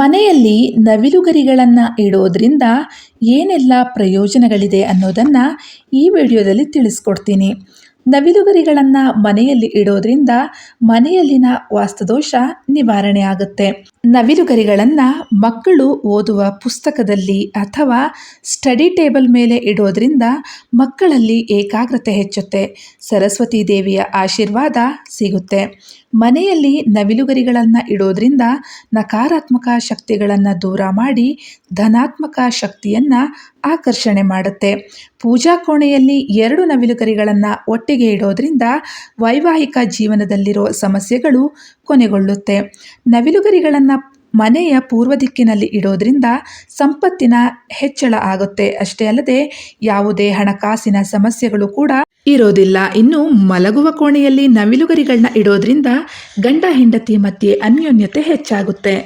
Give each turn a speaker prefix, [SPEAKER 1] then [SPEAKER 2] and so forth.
[SPEAKER 1] ಮನೆಯಲ್ಲಿ ನವಿಲುಗರಿಗಳನ್ನು ಇಡೋದ್ರಿಂದ ಏನೆಲ್ಲ ಪ್ರಯೋಜನಗಳಿದೆ ಅನ್ನೋದನ್ನು ಈ ವಿಡಿಯೋದಲ್ಲಿ ತಿಳಿಸ್ಕೊಡ್ತೀನಿ. ನವಿಲುಗರಿಗಳನ್ನು ಮನೆಯಲ್ಲಿ ಇಡೋದ್ರಿಂದ ಮನೆಯಲ್ಲಿನ ವಾಸ್ತುದೋಷ ನಿವಾರಣೆ ಆಗುತ್ತೆ ನವಿಲುಗರಿಗಳನ್ನು ಮಕ್ಕಳು ಓದುವ ಪುಸ್ತಕದಲ್ಲಿ ಅಥವಾ ಸ್ಟಡಿ ಟೇಬಲ್ ಮೇಲೆ ಇಡೋದ್ರಿಂದ ಮಕ್ಕಳಲ್ಲಿ ಏಕಾಗ್ರತೆ ಹೆಚ್ಚುತ್ತೆ. ಸರಸ್ವತಿ ದೇವಿಯ ಆಶೀರ್ವಾದ ಸಿಗುತ್ತೆ. ಮನೆಯಲ್ಲಿ ನವಿಲುಗರಿಗಳನ್ನು ಇಡೋದ್ರಿಂದ ನಕಾರಾತ್ಮಕ ಶಕ್ತಿಗಳನ್ನು ದೂರ ಮಾಡಿ ಧನಾತ್ಮಕ ಶಕ್ತಿಯನ್ನು ಆಕರ್ಷಣೆ ಮಾಡುತ್ತೆ. ಪೂಜಾ ಕೋಣೆಯಲ್ಲಿ ಎರಡು ನವಿಲುಗರಿಗಳನ್ನು ಒಟ್ಟಿಗೆ ಇಡೋದ್ರಿಂದ ವೈವಾಹಿಕ ಜೀವನದಲ್ಲಿರೋ ಸಮಸ್ಯೆಗಳು ಕೊನೆಗೊಳ್ಳುತ್ತೆ. ನವಿಲುಗರಿಗಳನ್ನು ಮನೆಯ ಪೂರ್ವ ದಿಕ್ಕಿನಲ್ಲಿ ಇಡೋದ್ರಿಂದ ಸಂಪತ್ತಿನ ಹೆಚ್ಚಳ ಆಗುತ್ತೆ. ಅಷ್ಟೇ ಅಲ್ಲದೆ ಯಾವುದೇ ಹಣಕಾಸಿನ ಸಮಸ್ಯೆಗಳು ಕೂಡ ಇರೋದಿಲ್ಲ. ಇನ್ನು ಮಲಗುವ ಕೋಣೆಯಲ್ಲಿ ನವಿಲುಗರಿಗಳನ್ನ ಇಡೋದ್ರಿಂದ ಗಂಡ ಹೆಂಡತಿ ಮಧ್ಯೆ ಅನ್ಯೋನ್ಯತೆ ಹೆಚ್ಚಾಗುತ್ತೆ.